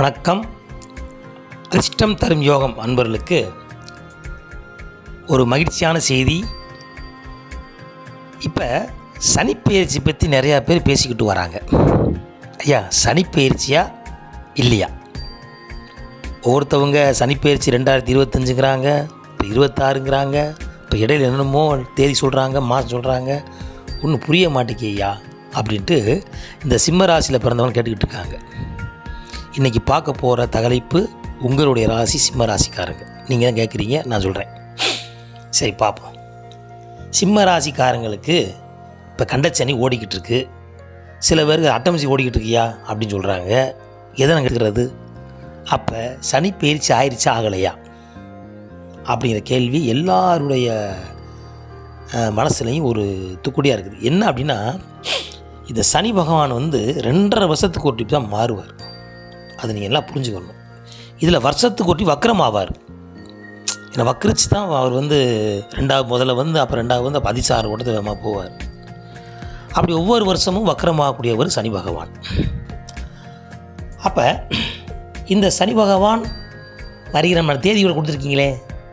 வணக்கம். அரிஷ்டம் தரும் யோகம் அன்பர்களுக்கு ஒரு மகிழ்ச்சியான செய்தி. இப்போ சனிப்பெயர்ச்சி பற்றி நிறையா பேர் பேசிக்கிட்டு வராங்க. ஐயா சனிப்பெயர்ச்சியா இல்லையா? ஒவ்வொருத்தவங்க சனிப்பெயர்ச்சி ரெண்டாயிரத்தி இருபத்தஞ்சுங்கிறாங்க இப்போ இருபத்தாறுங்கிறாங்க இப்போ இடையில என்னென்னமோ தேதி சொல்கிறாங்க மாதம் சொல்கிறாங்க ஒன்றும் புரிய மாட்டேங்கய்யா அப்படின்ட்டு இந்த சிம்ம ராசியில் பிறந்தவங்க கேட்டுக்கிட்டு இருக்காங்க. இன்றைக்கி பார்க்க போகிற தகலைப்பு உங்களுடைய ராசி சிம்ம ராசிக்காரங்க. நீங்கள் தான் கேட்குறீங்க நான் சொல்கிறேன் சரி பார்ப்போம். சிம்ம ராசிக்காரங்களுக்கு இப்போ கண்டச்சனி ஓடிக்கிட்டு இருக்கு. சில பேருக்கு அட்டமசி ஓடிக்கிட்டு இருக்கியா அப்படின்னு சொல்கிறாங்க எதை நாங்கள் எடுக்கிறது அப்போ சனி பயிற்சி ஆயிடுச்சா ஆகலையா? அப்படிங்கிற கேள்வி எல்லாருடைய மனசுலையும் ஒரு துக்குடியாக இருக்குது. என்ன அப்படின்னா இந்த சனி பகவான் வந்து ரெண்டரை வருஷத்துக்கு ஒரு டிப் தான் மாறுவார். அதை நீங்கள் எல்லாம் புரிஞ்சுக்கணும். இதில் வருஷத்துக்கு ஒட்டி வக்கரம் ஆவார். ஏன்னா வக்கரிச்சு தான் அவர் வந்து ரெண்டாவது முதல்ல வந்து அப்போ ரெண்டாவது வந்து அப்போ அதிசார ஓட்டத்தை வேகமாக போவார். அப்படி ஒவ்வொரு வருஷமும் வக்கரமாகக்கூடியவர் சனி பகவான். அப்போ இந்த சனி பகவான் வருகிற நம்ம தேதிகளை கொடுத்துருக்கீங்களே?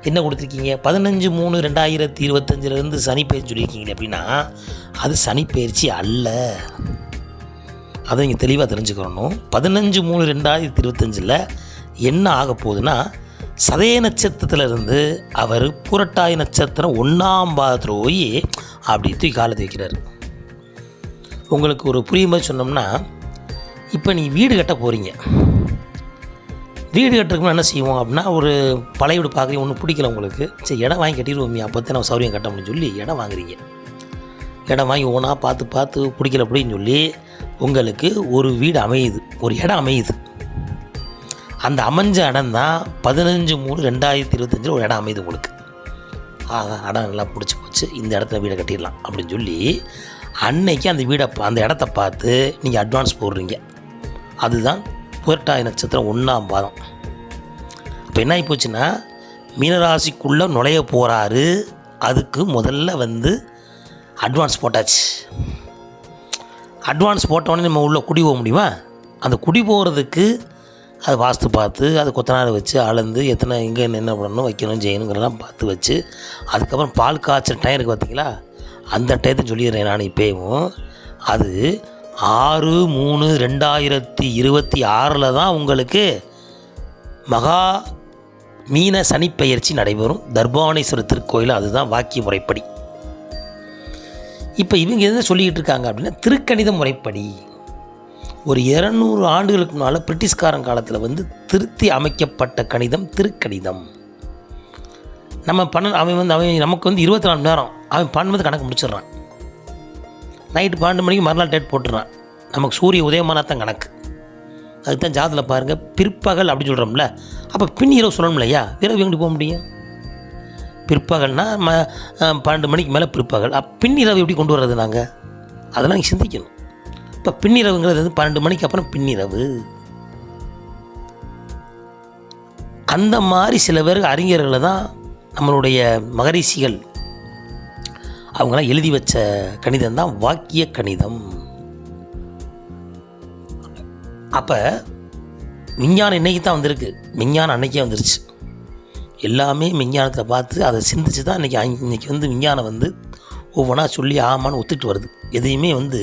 என்ன கொடுத்துருக்கீங்க? பதினஞ்சு மூணு ரெண்டாயிரத்தி இருபத்தஞ்சிலேருந்து சனி பயிற்சி சொல்லியிருக்கீங்களே அப்படின்னா அது சனி பயிற்சி அல்ல. அதை நீங்கள் தெளிவாக தெரிஞ்சுக்கணும். பதினஞ்சு மூணு ரெண்டாயிரத்தி இருபத்தஞ்சில் என்ன ஆக போகுதுன்னா சதய நட்சத்திரத்திலிருந்து அவர் புரட்டாய் நட்சத்திரம் ஒன்றாம் பாதத்தில் போய் அப்படி தூக்கி காலத்து வைக்கிறார். உங்களுக்கு ஒரு புரிய மாதிரி சொன்னோம்னா இப்போ நீ வீடு கட்ட போகிறீங்க வீடு கட்டுறதுக்கு என்ன செய்வோம் அப்படின்னா ஒரு பழைய வீடு பார்க்குறீங்க ஒன்றும் பிடிக்கல உங்களுக்கு. சரி இடம் வாங்கி கட்டிடுவோம் அப்போ தான் நம்ம சௌரியம் கட்ட முடியும்னு சொல்லி இடம் வாங்குறீங்க. இடம் வாங்கி ஒன்றா பார்த்து பார்த்து பிடிக்கல அப்படின்னு சொல்லி உங்களுக்கு ஒரு வீடு அமையுது. ஒரு இடம் அமையுது. அந்த அமைஞ்ச இடம் தான் பதினஞ்சு மூணு ரெண்டாயிரத்தி இருபத்தஞ்சில் ஒரு இடம் அமையுது உங்களுக்கு. அதான் இடம் நல்லா பிடிச்சி போச்சு. இந்த இடத்துல வீடை கட்டிடலாம் அப்படின்னு சொல்லி அன்னைக்கு அந்த வீடை அந்த இடத்த பார்த்து நீங்கள் அட்வான்ஸ் போடுறீங்க. அதுதான் புரட்டாய் நட்சத்திரம் ஒன்றாம் பாதம். இப்போ என்ன ஆகி போச்சுன்னா மீனராசிக்குள்ளே நுழைய போகிறாரு அதுக்கு முதல்ல வந்து அட்வான்ஸ் போட்டாச்சு. அட்வான்ஸ் போட்டோடனே நம்ம உள்ளே குடி போக முடியுமா? அந்த குடி போகிறதுக்கு அது வாஸ்து பார்த்து அது கொத்தனார் வச்சு அளந்து எத்தனை எங்கே என்ன பண்ணணும் வைக்கணும் செய்யணுங்கிறதெல்லாம் பார்த்து வச்சு அதுக்கப்புறம் பால் காய்ச்சல் டைம் இருக்குது பார்த்தீங்களா? அந்த டயத்தை சொல்லிடுறேன் நான் இப்போயும் அது ஆறு மூணு ரெண்டாயிரத்தி இருபத்தி ஆறில் தான் உங்களுக்கு மகா மீன சனிப்பெயர்ச்சி நடைபெறும். தர்பானேஸ்வரர் திருக்கோயில் அதுதான் வாக்கிய முறைப்படி. இப்போ இவங்க என்ன சொல்லிக்கிட்டு இருக்காங்க அப்படின்னா திருக்கணித முறைப்படி. ஒரு இரநூறு ஆண்டுகளுக்கு முன்னால் பிரிட்டிஷ்காரன் காலத்தில் வந்து திருத்தி அமைக்கப்பட்ட கணிதம் திருக்கணிதம். நம்ம பண்ண அவன் வந்து அவன் நமக்கு வந்து இருபத்தி நாலு மணி நேரம். அவன் பண்ணும்போது கணக்கு முடிச்சிடுறான். நைட்டு பன்னெண்டு மணிக்கு மறுநாள் டேட் போட்டுடுறான். நமக்கு சூரிய உதயமானா தான் கணக்கு. அதுக்கு தான் ஜாதத்தில் பாருங்கள் பிற்பகல் அப்படின்னு சொல்கிறோம்ல அப்போ பின் இரவு சொல்லணும் இல்லையா இரவு எங்கிட்டு போக முடியும்? பிற்பகல்னா ம பன்னெண்டு மணிக்கு மேலே பிற்பகல். பின்னிரவு எப்படி கொண்டு வர்றது நாங்கள் அதெல்லாம் நீங்கள் சிந்திக்கணும். இப்போ பின்னிரவுங்கிறது வந்து பன்னெண்டு மணிக்கு அப்புறம் பின்னிரவு. அந்த மாதிரி சில பேர் அறிஞர்களை தான் நம்மளுடைய மகரிஷிகள் அவங்களாம் எழுதி வச்ச கணிதம் தான் வாக்கிய கணிதம். அப்போ விஞ்ஞானம் இன்னைக்கு தான் வந்திருக்கு. விஞ்ஞானம் அன்னைக்கே வந்துருச்சு. எல்லாமே விஞ்ஞானத்தில் பார்த்து அதை சிந்திச்சு தான் இன்றைக்கி இன்றைக்கி வந்து விஞ்ஞானம் வந்து ஒவ்வொன்றா சொல்லி ஆமான்னு ஒத்துட்டு வருது. எதையுமே வந்து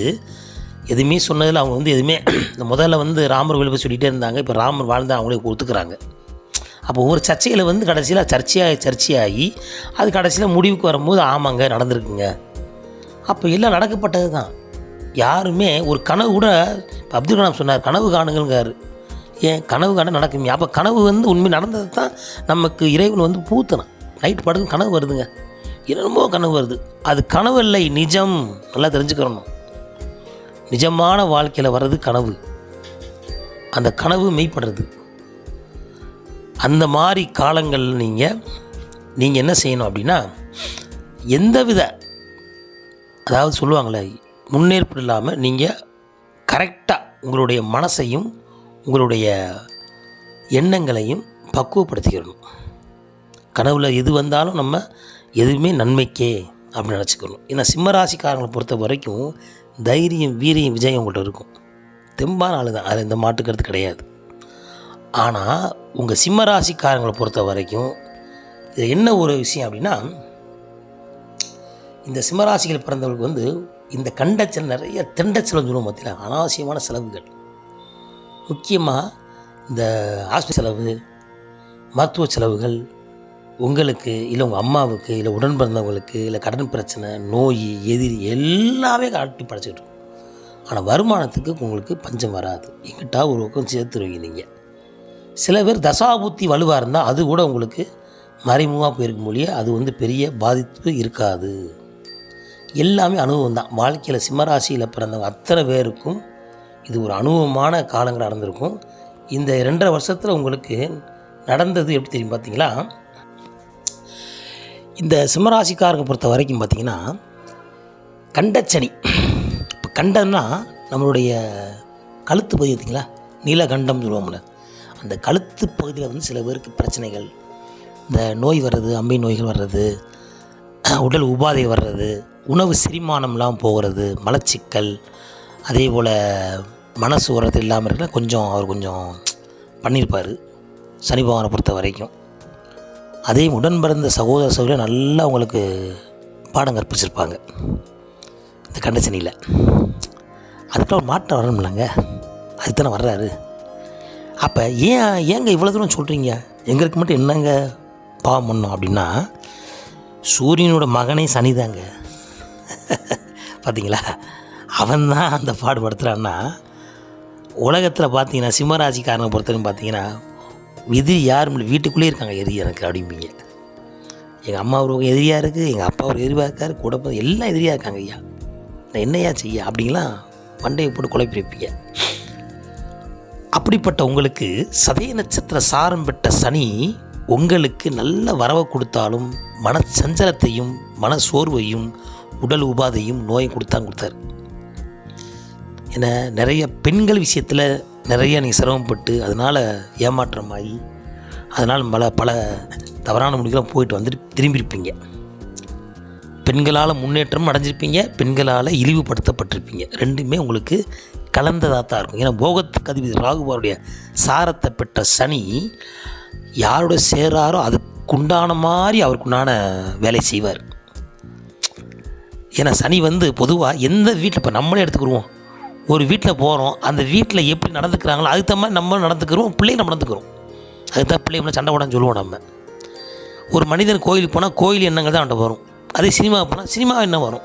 எதுவுமே சொன்னதில் அவங்க வந்து எதுவுமே இந்த முதல்ல வந்து ராமர் விழுப்பு சொல்லிகிட்டே இருந்தாங்க. இப்போ ராமர் வாழ்ந்து அவங்களே ஒத்துக்கிறாங்க. அப்போ ஒவ்வொரு சர்ச்சையில் வந்து கடைசியில் சர்ச்சையாகி சர்ச்சையாகி அது கடைசியில் முடிவுக்கு வரும்போது ஆமாங்க நடந்திருக்குங்க. அப்போ எல்லாம் நடக்கப்பட்டது தான் யாருமே ஒரு கனவு கூட இப்போ அப்துல் கலாம் சொன்னார் கனவு காணுங்கிறாரு ஏன் கனவு கண்ட நடக்குமே? அப்போ கனவு வந்து உண்மை நடந்தது தான் நமக்கு இறைவன் வந்து பூத்தணும். நைட் படுக்கும் கனவு வருதுங்க. என்னமோ கனவு வருது. அது கனவு இல்லை நிஜம். நல்லா தெரிஞ்சுக்கிறணும் நிஜமான வாழ்க்கையில் வர்றது கனவு. அந்த கனவு மெய்ப்படுறது. அந்த மாதிரி காலங்களில் நீங்கள் நீங்கள் என்ன செய்யணும் அப்படின்னா எந்தவித அதாவது சொல்லுவாங்களே முன்னேற்பு இல்லாமல் நீங்கள் கரெக்டாக உங்களுடைய மனசையும் உங்களுடைய எண்ணங்களையும் பக்குவப்படுத்திக்கிறணும் கனவுல எது வந்தாலும் நம்ம எதுவுமே நன்மைக்கே அப்படின்னு நினச்சிக்கணும். ஏன்னா சிம்மராசிக்காரங்களை பொறுத்த வரைக்கும் தைரியம் வீரியம் விஜயம் உங்கள்கிட்ட இருக்கும். தெம்பான ஆள் தான் அது எந்த மாட்டுக்கிறது கிடையாது. ஆனால் உங்கள் சிம்ம ராசிக்காரங்களை பொறுத்த வரைக்கும் இது என்ன ஒரு விஷயம் அப்படின்னா இந்த சிம்மராசிகள் பிறந்தவர்களுக்கு வந்து இந்த கண்டச்சல் நிறைய திண்டச்சலம் சொல்லுவோம் மத்தியில் அனாவசியமான செலவுகள். முக்கியமாக இந்த ஹாஸ்பிட்டல் செலவு மருத்துவ செலவுகள் உங்களுக்கு இல்லை உங்கள் அம்மாவுக்கு இல்லை உடன் பிறந்தவங்களுக்கு இல்லை கடன் பிரச்சனை நோய் எதிரி எல்லாமே காட்டி படைச்சிக்கிட்டு ஆனால் வருமானத்துக்கு உங்களுக்கு பஞ்சம் வராது. எங்கிட்டா ஒரு பக்கம் சேர்த்துருவீங்க நீங்கள் சில பேர் தசாபூத்தி வலுவாக இருந்தால் அது கூட உங்களுக்கு மறைமுகமாக போயிருக்கும் மொழியே அது வந்து பெரிய பாதிப்பு இருக்காது. எல்லாமே அனுபவம் தான் வாழ்க்கையில் சிம்மராசியில் பிறந்தவங்க அத்தனை பேருக்கும் இது ஒரு அனுபவமான காலங்கள் நடந்திருக்கும். இந்த ரெண்டரை வருஷத்தில் உங்களுக்கு நடந்தது எப்படி தெரியும் பார்த்தீங்களா? இந்த சிம்மராசிக்காரங்க பொறுத்த வரைக்கும் பார்த்தீங்கன்னா கண்டச்சனி. இப்போ கண்டம்னா நம்மளுடைய கழுத்து பகுதி பார்த்திங்களா? நீலகண்டம் சொல்லுவோம்ல. அந்த கழுத்து பகுதியில் வந்து சில பேருக்கு பிரச்சனைகள். இந்த நோய் வர்றது அம்பை நோய்கள் வர்றது உடல் உபாதை வர்றது உணவு செரிமானம்லாம் போகிறது மலச்சிக்கல் அதே போல் மனசு உரத்து இல்லாமல் இருக்கிற கொஞ்சம் அவர் கொஞ்சம் பண்ணியிருப்பார் சனி பகவானை பொறுத்த வரைக்கும். அதே உடன் பிறந்த சகோதர சகோதரி நல்லா அவங்களுக்கு பாடம் கற்பிச்சிருப்பாங்க. இந்த கண்டசனியில் அதுக்கெல்லாம் ஒரு மாற்றம் வரணும்லங்க அதுதானே வர்றாரு. அப்போ ஏன் ஏங்க இவ்வளோ தூரம் சொல்கிறீங்க எங்களுக்கு மட்டும் என்னங்க பாவம் பண்ணோம் அப்படின்னா சூரியனோட மகனே சனிதாங்க பார்த்தீங்களா அவன் தான் அந்த பாடுபடுத்துகிறான்னா உலகத்தில் பார்த்தீங்கன்னா சிம்மராசிக்காரனை பொறுத்தவரைக்கும் பார்த்தீங்கன்னா விதி யாரும் இல்லை. வீட்டுக்குள்ளேயே இருக்காங்க. எதிரி எனக்கு அப்படிம்பீங்க. எங்கள் அம்மா ஒரு எதிரியாக இருக்குது எங்கள் அப்பா ஒரு எதிரியாக இருக்கார் கூட பிறந்த எல்லாம் எதிரியாக இருக்காங்க ஐயா. நான் என்னையா செய்ய? அப்படிங்கலாம் மண்டையை போட்டு குழப்பிருப்பீங்க அப்படிப்பட்ட உங்களுக்கு சதய நட்சத்திர சாரம் பெற்ற சனி உங்களுக்கு நல்ல வரவை கொடுத்தாலும் மன சஞ்சலத்தையும் மன சோர்வையும் உடல் உபாதையும் நோயும் கொடுத்தான் கொடுத்தாரு. என நிறைய பெண்கள் விஷயத்தில் நிறைய நீங்கள் சிரமப்பட்டு அதனால் ஏமாற்றமாகி அதனால் பல பல தவறான முடிவுலாம் போயிட்டு வந்துட்டு திரும்பியிருப்பீங்க. பெண்களால் முன்னேற்றம் அடைஞ்சிருப்பீங்க பெண்களால் இழிவுபடுத்தப்பட்டிருப்பீங்க. ரெண்டுமே உங்களுக்கு கலந்ததாக தான் இருக்கும். ஏன்னா போகத்துக்கு அதிபதி ராகுபாருடைய சாரத்தை பெற்ற சனி யாரோட சேராரோ அதுக்குண்டான மாதிரி அவருக்குண்டான வேலை செய்வார். ஏன்னா சனி வந்து பொதுவாக எந்த வீட்டில் இப்போ நம்மளே எடுத்துக்கிடுவோம் ஒரு வீட்டில் போகிறோம் அந்த வீட்டில் எப்படி நடந்துக்கிறாங்களோ அதுக்கு தகுந்த மாதிரி நம்ம நடந்துக்கிறோம் பிள்ளைங்க நடந்துக்கிறோம். அதுக்கு தான் பிள்ளைங்களை சண்டை போடான்னு சொல்லுவோம் நம்ம. ஒரு மனிதன் கோயிலுக்கு போனால் கோயில் எண்ணங்கள் தான் வரும். அதே சினிமா போனால் சினிமா என்ன வரும்.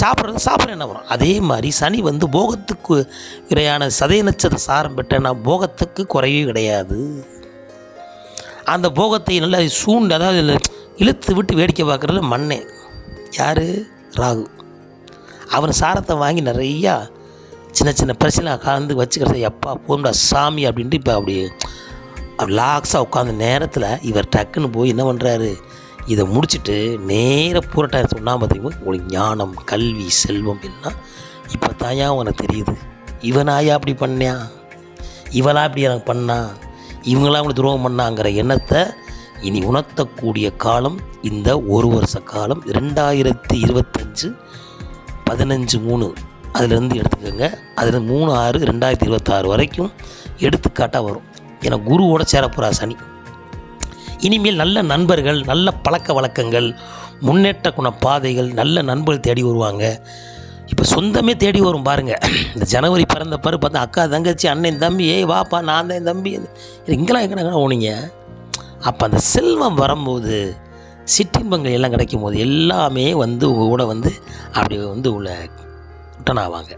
சாப்பிட்றது சாப்பிட்ற என்ன வரும். அதே மாதிரி சனி வந்து போகத்துக்கு இறையான சதய நட்சத்திர சாரம் பெற்றனா போகத்துக்கு குறைவே கிடையாது. அந்த போகத்தை நல்லா சூண்டு அதாவது இழுத்து விட்டு வேடிக்கை பார்க்குறது மண்ணே. யார்? ராகு. அவன் சாரத்தை வாங்கி நிறையா சின்ன சின்ன பிரச்சனை கலந்து வச்சுக்கிறது எப்பா போகும்டா சாமி அப்படின்ட்டு இப்போ அப்படி லாக்ஸாக உட்காந்த நேரத்தில் இவர் டக்குன்னு போய் என்ன பண்ணுறாரு இதை முடிச்சுட்டு நேர பூரட்டாயம் சொன்னால் பார்த்தீங்கன்னா உங்களுக்கு ஞானம் கல்வி செல்வம் எல்லாம் இப்போ தாயா உனக்கு தெரியுது. இவனாயா அப்படி பண்ணியா? இவளா இப்படி எனக்கு பண்ணா? இவங்களாம் அவங்களுக்கு துரோகம் பண்ணாங்கிற எண்ணத்தை இனி உணர்த்தக்கூடிய காலம் இந்த ஒரு வருஷ காலம். ரெண்டாயிரத்தி இருபத்தஞ்சு பதினஞ்சு மூணு. அதுலேருந்து எடுத்துக்கோங்க. அதில் மூணு ஆறு ரெண்டாயிரத்தி இருபத்தாறு வரைக்கும் எடுத்துக்காட்டாக வரும். ஏன்னா குருவோட சேரப்புறா சனி. இனிமேல் நல்ல நண்பர்கள் நல்ல பழக்க வழக்கங்கள் முன்னேற்ற குண பாதைகள் நல்ல நண்பர்கள் தேடி வருவாங்க. இப்போ சொந்தமே தேடி வரும் பாருங்கள் இந்த ஜனவரி பிறந்த பிறகு பார்த்தா அக்கா தங்கச்சி அண்ணன் தம்பி ஏய் வாப்பா நான் தான் என் தம்பி. இங்கெல்லாம் எங்கே ஓனிங்க அப்போ அந்த செல்வம் வரும்போது சிற்றின்பங்கள் எல்லாம் கிடைக்கும் போது எல்லாமே வந்து உங்கள் கூட வந்து அப்படி வந்து உள்ள ரிட்டன் ஆவாங்க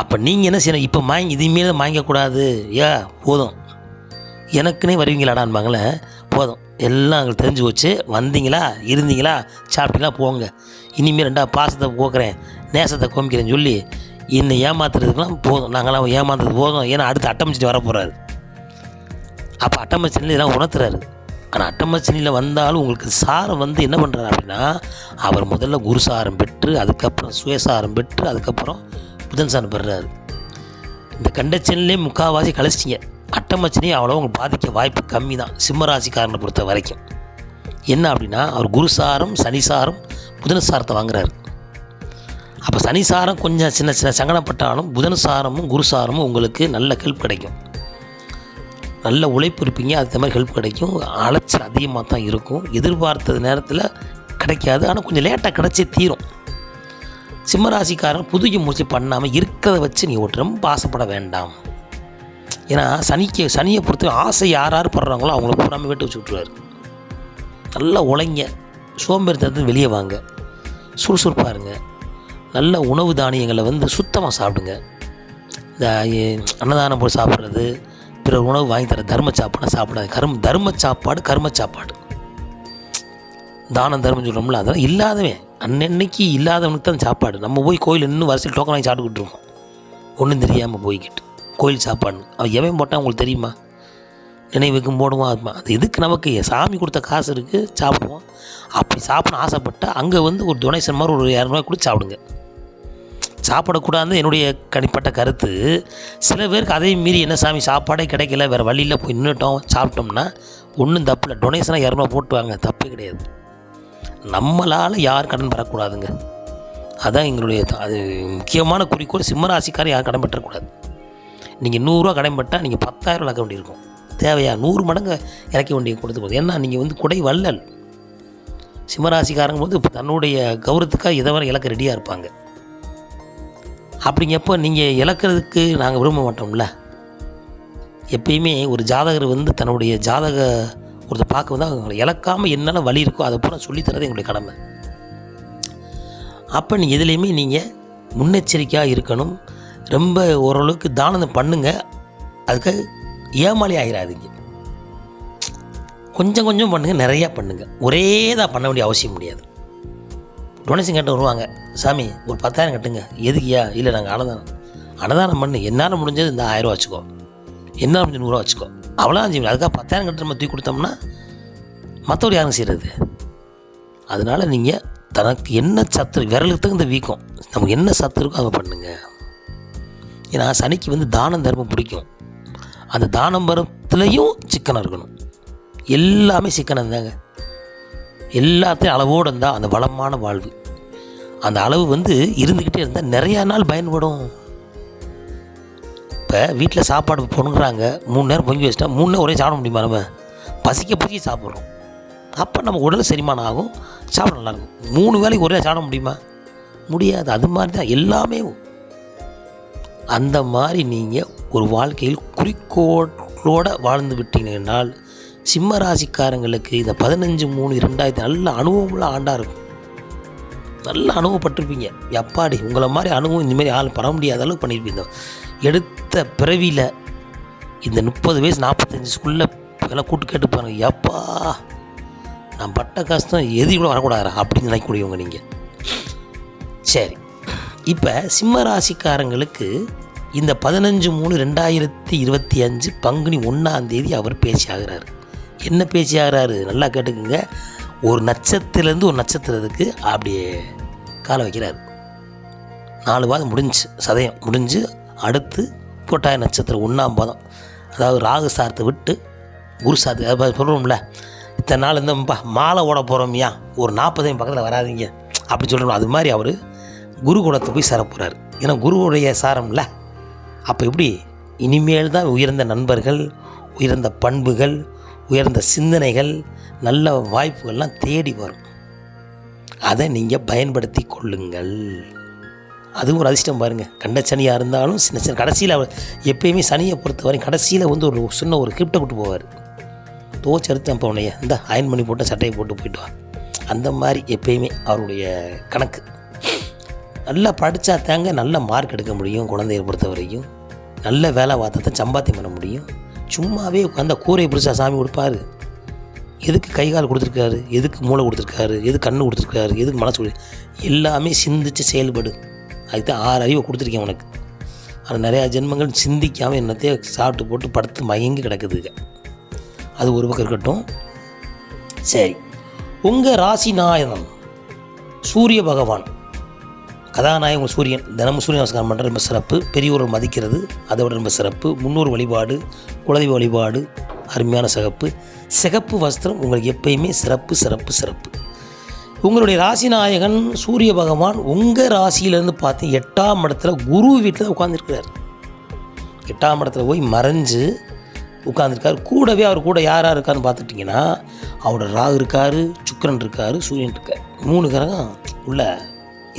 அப்போ நீங்கள் என்ன செய்யணும்? இப்போ வாங்கி இதுமாரி வாங்கக்கூடாது ஏ போதும். எனக்குன்னே வருவீங்களாடான்பாங்களே போதும். எல்லாம் எங்களுக்கு தெரிஞ்சு போச்சு. வந்தீங்களா? இருந்தீங்களா? சாப்பிட்டீங்களா? போங்க. இனிமேல் ரெண்டா பாசத்தை போக்குறேன் நேசத்தை கோமிக்கிறேன்னு சொல்லி என்னை ஏமாத்துறதுக்கெலாம் போதும். நாங்களாம் ஏமாத்துறது போதும். ஏன்னா அடுத்து அட்டமிச்சிட்டு வர போகிறாரு அப்போ அட்டமச்சனியில் இதெல்லாம் உணர்த்துறாரு. ஆனால் அட்டமச்சனியில் வந்தாலும் உங்களுக்கு சாரம் வந்து என்ன பண்ணுறாரு அப்படின்னா அவர் முதல்ல குருசாரம் பெற்று அதுக்கப்புறம் சுயசாரம் பெற்று அதுக்கப்புறம் புதன் சாரம் பெறுறாரு. இந்த கண்டச்சனிலே முக்கால்வாசி கழிச்சிட்டிங்க. அட்டமச்சனையும் அவ்வளோ உங்களுக்கு பாதிக்க வாய்ப்பு கம்மி தான் சிம்மராசிக்காரனை பொறுத்த வரைக்கும். என்ன அப்படின்னா அவர் குருசாரம் சனிசாரம் புதன் சாரத்தை வாங்குறாரு. அப்போ சனிசாரம் கொஞ்சம் சின்ன சின்ன சங்கடப்பட்டாலும் புதன் சாரமும் குருசாரமும் உங்களுக்கு நல்ல ஹெல்ப் கிடைக்கும். நல்ல உழைப்பு இருப்பீங்க அதுக்கு மாதிரி ஹெல்ப் கிடைக்கும். அலைச்சல் அதிகமாக தான் இருக்கும். எதிர்பார்த்தது நேரத்தில் கிடைக்காது. ஆனால் கொஞ்சம் லேட்டாக கிடச்சே தீரும். சிம்மராசிக்காரன் புதுகி முயற்சி பண்ணாமல் இருக்கிறத வச்சு நீ ஓட்டு ரொம்ப ஆசைப்பட வேண்டாம். ஏன்னா சனிக்கு சனியை பொறுத்து ஆசை யார் யார் படுறாங்களோ அவங்கள பூராமல் விட்டு வச்சு விட்ருவாரு நல்லா உழைங்க. சோம்பேறித்தனத்து வெளியே வாங்க. சுறுசுறுப்பாக இருங்க நல்ல உணவு தானியங்களை வந்து சுத்தமாக சாப்பிடுங்க. இந்த அன்னதானம் போய் சாப்பிட்றது பிற உணவு வாங்கி தர தர்ம சாப்பாடை சாப்பிடாது. கர்ம தர்ம சாப்பாடு கர்ம சாப்பாடு தானம் தர்மம் சொல்கிறோம்ல அதெல்லாம் இல்லாதவன் அன்னன்னைக்கு இல்லாதவனுக்கு தான் சாப்பாடு. நம்ம போய் கோயில் இன்னும் வரிசையில் டோக்கன் வாங்கி சாப்பிட்டுக்கிட்டு இருக்கோம் ஒன்றும் தெரியாமல் போய்கிட்டு கோயில் சாப்பாடு. அவன் எவன் போட்டால் உங்களுக்கு தெரியுமா? நினைவுக்கும் போடுவான் அது அது எதுக்கு நமக்கு? சாமி கொடுத்த காசு இருக்குது சாப்பிடுவோம். அப்படி சாப்பிட ஆசைப்பட்டால் அங்கே வந்து ஒரு டொனேஷன் மாதிரி ஒரு இரநூறுவா கொடுத்து சாப்பிடுங்க. சாப்பிடக்கூடாதுன்னு என்னுடைய கனிப்பட்ட கருத்து. சில பேருக்கு அதையும் மீறி என்ன சாமி சாப்பாடே கிடைக்கல வேறு வழியில் போய் நின்றுட்டோம் சாப்பிட்டோம்னா ஒன்றும் தப்பு இல்லை டொனேஷனாக இரநூறு போட்டு வாங்க தப்பே கிடையாது. நம்மளால் யார் கடன் பெறக்கூடாதுங்க. அதுதான் எங்களுடைய அது முக்கியமான குறிக்கோள். சிம்மராசிக்காரர் யார் கடன் பெற்றக்கூடாது. நீங்கள் நூறுரூவா கடன் பட்டால் நீங்கள் பத்தாயிரம் இழக்க வேண்டியிருக்கும் தேவையா? நூறு மடங்கு இறக்க வேண்டிய கொடுத்து போகுது ஏன்னா நீங்கள் வந்து குடை வள்ளல். சிம்மராசிக்காரங்க போது தன்னுடைய கௌரவத்துக்காக இதை வரை இலக்க ரெடியாக இருப்பாங்க. அப்படிங்கப்போ நீங்கள் இழக்கிறதுக்கு நாங்கள் விரும்ப மாட்டோம்ல. எப்பயுமே ஒரு ஜாதகர் வந்து தன்னுடைய ஜாதக ஒருத்தர் பார்க்க வந்து அவங்க இழக்காமல் என்னென்ன வழி இருக்கோ அதை பூரா சொல்லித்தரது எங்களுடைய கடமை. அப்போ நீங்கள் எதுலேயுமே நீங்கள் முன்னெச்சரிக்கையாக இருக்கணும். ரொம்ப ஓரளவுக்கு தானம் பண்ணுங்க. அதுக்கு ஏமாளி ஆகிடாதீங்க கொஞ்சம் கொஞ்சம் பண்ணுங்கள் நிறையா பண்ணுங்கள் ஒரே தான் பண்ண வேண்டிய அவசியம் முடியாது. டொனேஷன் வருவாங்க. சாமி ஒரு பத்தாயிரம் கட்டுங்க. எதுக்குயா? இல்லை நாங்கள் அன்னதானம். அன்னதானம் பண்ணு. என்னால் முடிஞ்சது இந்த ஆயிரரூவா வச்சுக்கோ. என்னால் முடிஞ்ச நூறுரூவா வச்சுக்கோ. அவ்வளோ அஞ்சு அதுக்காக பத்தாயிரம் கட்டுற நம்ம தூக்கி கொடுத்தோம்னா மற்றவர் யாரும் செய்கிறது அதனால் நீங்கள் தனக்கு என்ன சத்து விரலுக்கு தகுந்த வீக்கம். நமக்கு என்ன சத்து இருக்கோ அதை பண்ணுங்க. ஏன்னா சனிக்கு வந்து தானம் தர்மம் பிடிக்கும். அந்த தானம் பரத்துலேயும் சிக்கனம் இருக்கணும். எல்லாமே சிக்கனம் தாங்க. எல்லாத்தையும் அளவோடு இருந்தால் அந்த வளமான வாழ்வு. அந்த அளவு வந்து இருந்துக்கிட்டே இருந்தால் நிறையா நாள் பயன்படும். இப்போ வீட்டில் சாப்பாடு பொண்ணுங்கிறாங்க மூணு நேரம் பொங்கி வச்சுட்டா மூணு நேரம் ஒரே சாப்பிட முடியுமா நம்ம? பசிக்க பசிக்க சாப்பிட்றோம். அப்போ நம்ம உடல் செரிமானம் ஆகும் சாப்பிட நல்லாயிருக்கும் மூணு வேலைக்கு ஒரே சாப்பிட முடியுமா? முடியாது. அது மாதிரி தான் எல்லாமே. அந்த மாதிரி நீங்கள் ஒரு வாழ்க்கையில் குறிக்கோளோடு வாழ்ந்து விட்டீங்கன்னால் சிம்ம ராசிக்காரங்களுக்கு இந்த பதினஞ்சு மூணு ரெண்டாயிரத்தி நல்ல அனுபவமுள்ள ஆண்டாக இருக்கும். நல்ல அனுபவப்பட்டிருப்பீங்க. எப்பாடி உங்களை மாதிரி அனுபவம் இந்தமாரி ஆள் பெற முடியாத அளவுக்கு பண்ணியிருப்பீங்க. எடுத்த பிறவியில் இந்த முப்பது வயசு நாற்பத்தஞ்சுக்குள்ளே எல்லாம் கூட்டு கேட்டு பாருங்கள் எப்பா நான் பட்ட கஷ்டம் எது கூட வரக்கூடாதா அப்படின்னு நினைக்கக்கூடியவங்க நீங்கள் சரி. இப்போ சிம்ம ராசிக்காரங்களுக்கு இந்த பதினஞ்சு மூணு ரெண்டாயிரத்தி இருபத்தி அஞ்சு பங்குனி ஒன்றாந்தேதி அவர் பேசி ஆகிறார். என்ன பேச்சு ஆகிறாரு? நல்லா கேட்டுக்குங்க. ஒரு நட்சத்திரலேருந்து ஒரு நட்சத்திரத்துக்கு அப்படியே காலை வைக்கிறார். நாலு பாதம் முடிஞ்சு சதயம் முடிஞ்சு அடுத்து புரட்டாய நட்சத்திரம் ஒன்றாம் பாதம். அதாவது ராகு சாரத்தை விட்டு குரு சாரத்தை சொல்கிறோம்ல இத்தனை நாள் இந்த பா- மாலை ஓட போகிறோம்யா ஒரு நாற்பதையும் பக்கத்தில் வராதீங்க. அப்படி சொல்கிறோம் அது மாதிரி அவர் குரு குணத்தை போய் சேர போகிறார் ஏன்னா குருவுடைய சாரம்ல அப்போ எப்படி? இனிமேல் தான் உயர்ந்த நண்பர்கள் உயர்ந்த பண்புகள் உயர்ந்த சிந்தனைகள் நல்ல வாய்ப்புகள்லாம் தேடி வரும். அதை நீங்கள் பயன்படுத்தி கொள்ளுங்கள். அதுவும் ஒரு அதிர்ஷ்டம் பாருங்கள் கண்ட சனியாக இருந்தாலும் சின்ன சின்ன கடைசியில் எப்பயுமே சனியை பொறுத்தவரை கடைசியில் வந்து ஒரு சின்ன ஒரு கிரிப்டை விட்டு போவார். தோச்சு எடுத்து அப்போ இந்த அயன் பண்ணி போட்டு சட்டையை போட்டு போயிட்டு வா. அந்த மாதிரி எப்பயுமே அவருடைய கணக்கு. நல்லா படித்தா தாங்க நல்ல மார்க் எடுக்க முடியும் குழந்தைய பொறுத்த வரைக்கும் நல்ல வேலை வார்த்தத்தை சம்பாத்தியம் பண்ண முடியும். சும்மாவே உட்காந்து கூரை பிடிச்சா சாமி கொடுப்பாரு. எதுக்கு கை கால் கொடுத்துருக்காரு? எதுக்கு மூளை கொடுத்துருக்காரு? எது கண்ணு கொடுத்துருக்காரு? எதுக்கு மனசு கொடு? எல்லாமே சிந்திச்சு செயல்படு. அதுக்கு தான் ஆறு அறிவை கொடுத்துருக்கேன் உனக்கு. ஆனால் நிறையா ஜென்மங்கள் சிந்திக்காமல் என்னத்தையோ சாப்பிட்டு போட்டு படுத்து மயங்கி கிடக்குதுங்க அது ஒரு பக்கம் இருக்கட்டும். சரி. உங்கள் ராசி நாயகன் சூரிய பகவான். கதாநாயகன் சூரியன் தினமும் சூரிய நமஸ்காரம் பண்ணுறது ரொம்ப சிறப்பு. பெரியோர்கள் மதிக்கிறது அதை விட ரொம்ப சிறப்பு. முன்னோர் வழிபாடு குலதெய்வ வழிபாடு அருமையான சிகப்பு. சிகப்பு வஸ்திரம் உங்களுக்கு எப்பயுமே சிறப்பு சிறப்பு சிறப்பு. உங்களுடைய ராசி நாயகன் சூரிய பகவான் உங்கள் ராசியிலேருந்து பார்த்து எட்டாம் இடத்துல குரு வீட்டில் உட்காந்துருக்கிறார் எட்டாம் இடத்துல போய் மறைஞ்சு உட்காந்துருக்காரு கூடவே அவர் கூட யார் யார் இருக்காருன்னு பார்த்துட்டிங்கன்னா அவரோட ராகு இருக்கார் சுக்கரன் இருக்கார் சூரியன் இருக்கார். மூணு கிரகம் உள்ள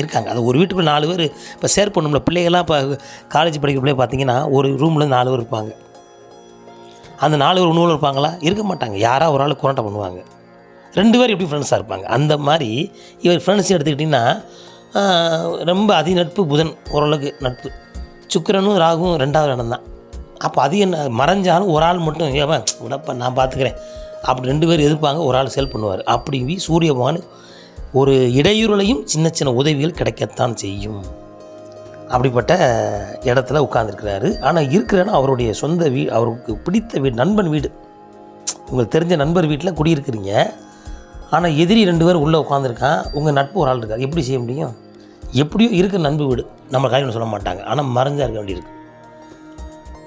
இருக்காங்க. அது ஒரு வீட்டுக்குள்ள நாலு பேர் இப்போ ஷேர் பண்ணும்ல பிள்ளைகள்லாம் இப்போ காலேஜ் படிக்கிற பிள்ளை பார்த்தீங்கன்னா ஒரு ரூமில் நாலு பேர் இருப்பாங்க. அந்த நாலு பேர் உணவில் இருப்பாங்களா? இருக்க மாட்டாங்க. யாராக ஒரு ஆள் குரண்டை பண்ணுவாங்க. ரெண்டு பேர் எப்படி ஃப்ரெண்ட்ஸாக இருப்பாங்க? அந்த மாதிரி இவர் ஃப்ரெண்ட்ஸ் எடுத்துக்கிட்டிங்கன்னா ரொம்ப அதி நட்பு புதன் ஓரளவுக்கு நட்பு. சுக்கிரனும் ராகுவும் ரெண்டாவது இடம் தான். அப்போ அது என்ன மறைஞ்சாலும் ஒரு ஆள் மட்டும் ஏவன் விடப்பா நான் பார்த்துக்கிறேன் அப்படி ரெண்டு பேர் எதிர்ப்பாங்க ஒரு ஆள் செல் பண்ணுவார். அப்படி சூரிய பகவான் ஒரு இடையூறுலையும் சின்ன சின்ன உதவிகள் கிடைக்கத்தான் செய்யும். அப்படிப்பட்ட இடத்துல உட்காந்துருக்கிறாரு ஆனால் இருக்கிறன்னா அவருடைய சொந்த வீ அவருக்கு பிடித்த வீடு நண்பன் வீடு. உங்களுக்கு தெரிஞ்ச நண்பர் வீட்டில் குடியிருக்கிறீங்க. ஆனால் எதிரி ரெண்டு பேர் உள்ளே உட்காந்துருக்கான் உங்கள் நட்பு ஒரு ஆள் இருக்கார். எப்படி செய்ய முடியும்? எப்படியோ இருக்கிற நண்பு வீடு. நம்ம காரியம் சொல்ல மாட்டாங்க. ஆனால் மறைஞ்சா இருக்க வேண்டியிருக்கு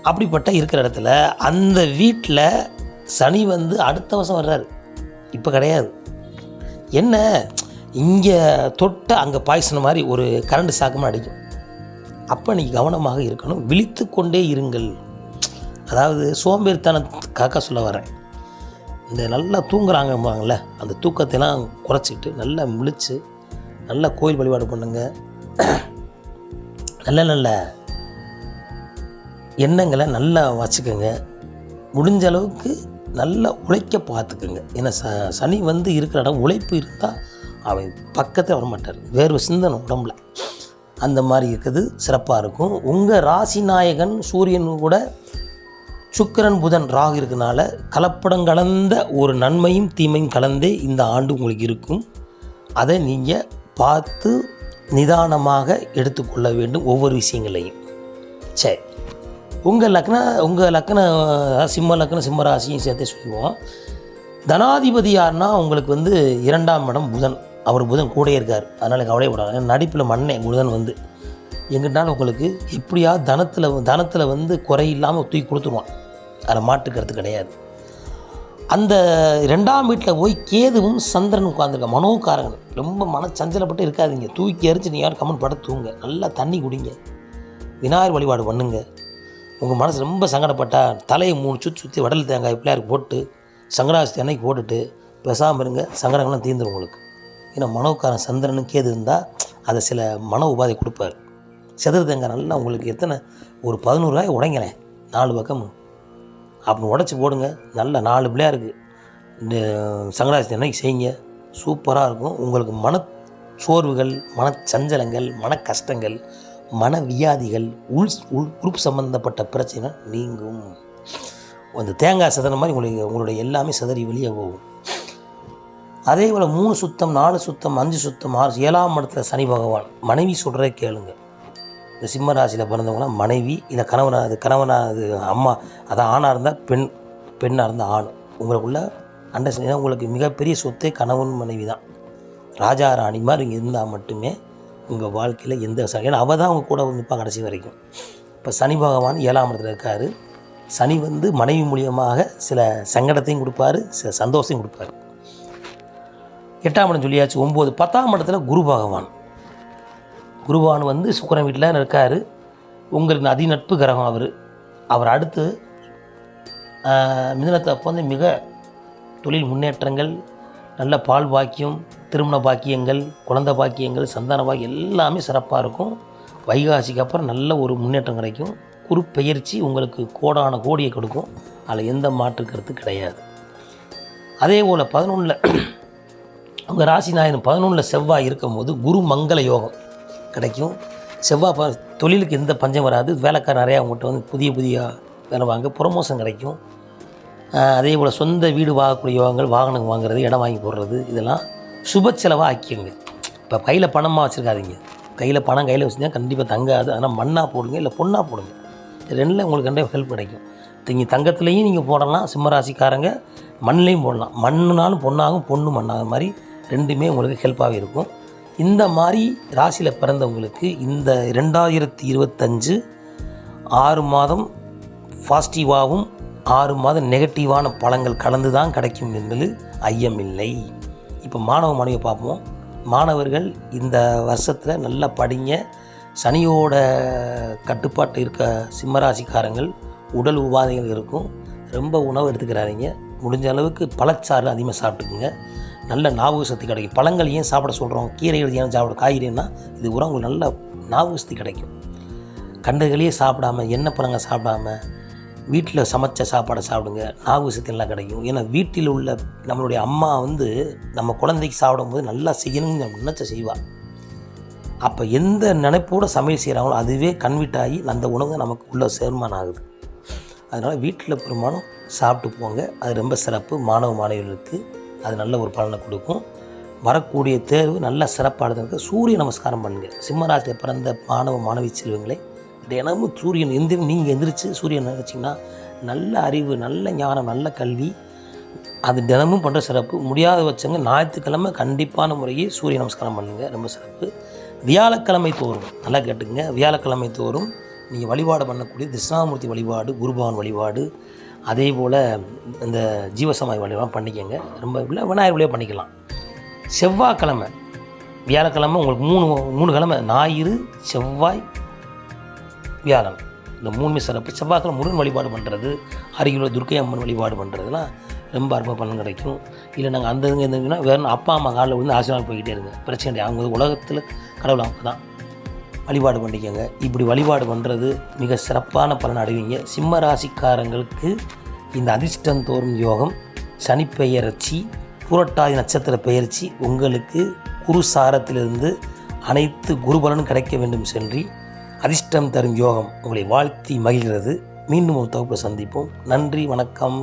அப்படிப்பட்ட இருக்கிற இடத்துல அந்த வீட்டில் சனி வந்து அடுத்த வருஷம் வர்றாரு. இப்போ கிடையாது. என்ன? இங்கே தொட்ட அங்கே பாய்ச்சின மாதிரி ஒரு கரண்ட் சாக்கமாக அடிக்கும். அப்போ நீ கவனமாக இருக்கணும். விழித்து கொண்டே இருங்கள். அதாவது சோம்பேறித்தனத்துக்காக சொல்ல வரேன். இந்த நல்லா தூங்குறாங்கம்பாங்கள்ல அந்த தூக்கத்தைலாம் குறைச்சிக்கிட்டு நல்லா முழிச்சு நல்லா கோயில் வழிபாடு பண்ணுங்க. நல்ல நல்ல எண்ணங்களை நல்லா வச்சுக்கோங்க. முடிஞ்ச அளவுக்கு நல்லா உழைக்க பார்த்துக்குங்க. ஏன்னா ச சனி வந்து இருக்கிற இடம் உழைப்பு இருந்தால் அவன் பக்கத்தை வரமாட்டார். வேறு சிந்தனை உடம்புல. அந்த மாதிரி இருக்குது. சிறப்பாக இருக்கும். உங்கள் ராசி நாயகன் சூரியன் கூட சுக்கிரன் புதன் ராகு இருக்கனால கலப்படம் கலந்த ஒரு நன்மையும் தீமையும் கலந்தே இந்த ஆண்டு உங்களுக்கு இருக்கும். அதை நீங்கள் பார்த்து நிதானமாக எடுத்துக்கொள்ள வேண்டும் ஒவ்வொரு விஷயங்களையும். சரி. உங்கள் லக்ன உங்கள் லக்ன சிம்ம லக்ன சிம்ம ராசியும் சேர்த்தே சொல்லுவோம் தனாதிபதி யாருன்னா உங்களுக்கு வந்து இரண்டாம் இடம் புதன். அவர் புதன் கூட இருக்கார். அதனால் கவலைப்படாது நடிப்பில் மண்ணே புதன் வந்து. எங்கிட்டாலும் உங்களுக்கு எப்படியாவது தனத்தில் தனத்தில் வந்து குறை இல்லாமல் தூக்கி கொடுத்துருவான். அதில் மாட்டுக்கிறது கிடையாது. அந்த ரெண்டாம் வீட்டில் போய் கேதுவும் சந்திரன் உட்காந்துருக்க மனோகாரகன். ரொம்ப மன சஞ்சலப்பட்டு இருக்காதீங்க. தூக்கி எரிச்சு நீ யாரும் கம்மன் பட தூங்க. நல்லா தண்ணி குடிங்க. விநாயகர் வழிபாடு பண்ணுங்க. உங்கள் மனசு ரொம்ப சங்கடப்பட்டால் தலையை மூணு சுற்றி சுற்றி வடல் தேங்காய் பிள்ளையாருக்கு போட்டு சங்கராசி அன்னைக்கு போட்டுட்டு பெசாமல் இருங்க. சங்கடங்கள்லாம் தீர்ந்துடும் உங்களுக்கு. ஏன்னா மனோக்காரன் சந்திரனும் கேது இருந்தால் அதை சில மன உபாதை கொடுப்பார். செதறு நல்லா உங்களுக்கு எத்தனை? ஒரு பதினோரு உடைங்கிறேன் உடைங்களேன். நாலு பக்கம். அப்படி உடச்சி போடுங்க. நல்ல நாலு பிள்ளையாருக்கு இந்த சங்கடாசி அன்னைக்கு செய்யுங்க? சூப்பராக இருக்கும். உங்களுக்கு மன சோர்வுகள் மனச்சஞ்சலங்கள் மன கஷ்டங்கள் மன வியாதிகள் உள் உள் உறுப்பு சம்பந்தப்பட்ட பிரச்சனை நீங்கும். அந்த தேங்காய் சிதற மாதிரி உங்களுக்கு உங்களுடைய எல்லாமே சிதறி வெளியே போகும். அதே போல் மூணு சுத்தம் நாலு சுத்தம் அஞ்சு சுத்தம் ஆறு ஏழாம் இடத்துல சனி பகவான். மனைவி சொல்கிறே கேளுங்க. இந்த சிம்ம ராசியில் பிறந்தவங்களாம் மனைவி இல்லை கணவனா அது கணவனா அது அம்மா அது ஆணாக இருந்தால் பெண் பெண்ணாக இருந்தால் ஆண். உங்களுக்குள்ள அண்டர்ஸ்டாண்டிங் உங்களுக்கு மிகப்பெரிய சொத்தே கணவன் மனைவி தான். ராஜா ராணி மாதிரி இங்கே இருந்தால் மட்டுமே உங்கள் வாழ்க்கையில் எந்த ச- ஏன்னா அவள் தான் அவங்க கூட வந்து கடைசி வரைக்கும். இப்போ சனி பகவான் ஏழாம் இடத்துல இருக்கார். சனி வந்து மனைவி மூலியமாக சில சங்கடத்தையும் கொடுப்பாரு சில சந்தோஷத்தையும் கொடுப்பாரு. எட்டாம் இடம் சொல்லியாச்சு ஒம்பது பத்தாம் இடத்துல குரு பகவான். குருபகவான் வந்து சுக்கிரன் வீட்டில் இருக்கார். உங்களுக்கு அதி நட்பு கிரகம் அவர். அவர் அடுத்து மிதனத்தை அப்போ வந்து மிக தொழில் முன்னேற்றங்கள் நல்ல பால் பாக்கியம் திருமண பாக்கியங்கள் குழந்தை பாக்கியங்கள் சந்தான பாக்கியம் எல்லாமே சிறப்பாக இருக்கும். வைகாசிக்கு அப்புறம் நல்ல ஒரு முன்னேற்றம் கிடைக்கும். குரு பெயர்ச்சி உங்களுக்கு கோடான கோடியை கொடுக்கும். அதில் எந்த மாற்று கருத்து கிடையாது. அதே போல் பதினொன்றில் உங்கள் ராசி நாயனம் பதினொன்றில் செவ்வாய் இருக்கும்போது குரு மங்கள யோகம் கிடைக்கும். செவ்வாய் ப- தொழிலுக்கு எந்த பஞ்சம் வராது. வேலைக்கார நிறையா அவங்ககிட்ட வந்து புதிய புதிய வேலை வாங்க ப்ரொமோஷன் கிடைக்கும். அதே போல் சொந்த வீடு வாங்கக்கூடிய யோகங்கள் வாகனம் வாங்குறது இடம் வாங்கி போடுறது இதெல்லாம் சுப செலவாக ஆக்கிங்க இப்போ கையில் பணமாக வச்சுருக்காதீங்க. கையில் பணம் கையில் வச்சுருந்தா கண்டிப்பாக தங்காது. ஆனால் மண்ணாக போடுங்க இல்லை பொண்ணாக போடுங்க. ரெண்டில் உங்களுக்கு கண்டிப்பாக ஹெல்ப் கிடைக்கும். நீங்கள் தங்கத்துலேயும் நீங்கள் போடலாம். சிம்மராசிக்காரங்க மண்ணிலையும் போடலாம். மண்ணுனாலும் பொண்ணாகும் பொண்ணு மண்ணாகும். மாதிரி ரெண்டுமே உங்களுக்கு ஹெல்ப்பாகவே இருக்கும். இந்த மாதிரி ராசியில் பிறந்தவங்களுக்கு இந்த ரெண்டாயிரத்தி இருபத்தஞ்சு ஆறு மாதம் பாசிட்டிவாகவும் ஆறு மாதம் நெகட்டிவான பழங்கள் கலந்து தான் கிடைக்கும் என்பது ஐயமில்லை. இப்போ மாணவ மாணவியை பார்ப்போம். மாணவர்கள் இந்த வருஷத்தில் நல்லா படிங்க. சனியோட கட்டுப்பாட்டு இருக்க சிம்மராசிக்காரங்கள் உடல் உபாதைகள் இருக்கும். ரொம்ப உணவு எடுத்துக்கிறாதீங்க. முடிஞ்ச அளவுக்கு பழச்சாறு அதிகமாக சாப்பிட்டுக்குங்க. நல்ல ஞாபக சக்தி கிடைக்கும். பழங்கள் ஏன் சாப்பிட சொல்கிறோம் கீரைகள் ஏன் சாப்பிட காய்கறின்னா இது உரம் உங்களுக்கு நல்ல ஞாபக சக்தி கிடைக்கும். கண்டுகளையே சாப்பிடாம எண்ணெய் பழங்கள் சாப்பிடாம வீட்டில் சமைச்ச சாப்பாடை சாப்பிடுங்க ஞாபக சக்தி நல்லா கிடைக்கும். ஏன்னா வீட்டில் உள்ள நம்மளுடைய அம்மா வந்து நம்ம குழந்தைக்கு சாப்பிடும்போது நல்லா செய்யணும்னு நினச்ச செய்வாள் அப்போ எந்த நினைப்போடு சமையல் செய்கிறாங்களோ அதுவே கன்வீட் ஆகி அந்த உணவு நமக்கு உள்ள சேர்மானம் ஆகுது. அதனால் வீட்டில் பெரும்பாலும் சாப்பிட்டு போங்க. அது ரொம்ப சிறப்பு. மாணவ மாணவிகளுக்கு அது நல்ல ஒரு பலனை கொடுக்கும். வரக்கூடிய தேர்வு நல்ல சிறப்பாக எழுதுறதுக்கு சூரிய நமஸ்காரம் பண்ணுங்கள் சிம்மராசியில் பிறந்த மாணவ மாணவி செல்வங்களை தினமும் சூரியன் எந்திரி நீங்கள் எந்திரிச்சு சூரியன் நினச்சிங்கன்னா நல்ல அறிவு நல்ல ஞானம் நல்ல கல்வி அது தினமும் பண்ணுற சிறப்பு. முடியாத வச்சவங்க ஞாயிற்றுக்கிழமை கண்டிப்பான முறையே சூரிய நமஸ்காரம் பண்ணுங்கள் ரொம்ப சிறப்பு. வியாழக்கிழமை தோறும் நல்லா கேட்டுங்க வியாழக்கிழமை தோறும் நீங்கள் வழிபாடு பண்ணக்கூடிய தட்சிணாமூர்த்தி வழிபாடு குருபவன் வழிபாடு அதே போல் இந்த ஜீவசமாய் வழியெல்லாம் பண்ணிக்கோங்க. ரொம்ப இல்லை விநாயகர் வழியாக பண்ணிக்கலாம். செவ்வாய்க்கிழமை வியாழக்கிழமை உங்களுக்கு மூணு மூணு கிழமை ஞாயிறு செவ்வாய் வியாழன். இந்த மூணுமே சிறப்பு. செவ்வாய்க்கிழமை முருகன் வழிபாடு பண்ணுறது அருகில் துர்க்கை அம்மன் வழிபாடு பண்ணுறதுலாம் ரொம்ப அற்ப பலன் கிடைக்கும். இல்லை நாங்கள் அந்த இதுங்க இருந்தீங்கன்னா வேறு அப்பா அம்மா காலில் விழுந்து ஆசீர்வாதம் போய்கிட்டே இருங்க. பிரச்சனை இல்லை. அவங்க உலகத்தில் கடவுள் அவங்க தான் வழிபாடு பண்ணிக்கோங்க. இப்படி வழிபாடு பண்ணுறது மிக சிறப்பான பலன் அடைவீங்க. சிம்ம ராசிக்காரங்களுக்கு இந்த அதிர்ஷ்டம் தோறும் யோகம் சனி பெயர்ச்சி புரட்டாதி நட்சத்திர பெயர்ச்சி உங்களுக்கு குரு சாரத்திலிருந்து அனைத்து குருபலனும் கிடைக்க வேண்டும் சென்றி அதிர்ஷ்டம் தரும் யோகம் உங்களை வாழ்த்தி மகிழ்கிறது. மீண்டும் ஒரு தொகுப்பை சந்திப்போம். நன்றி வணக்கம்.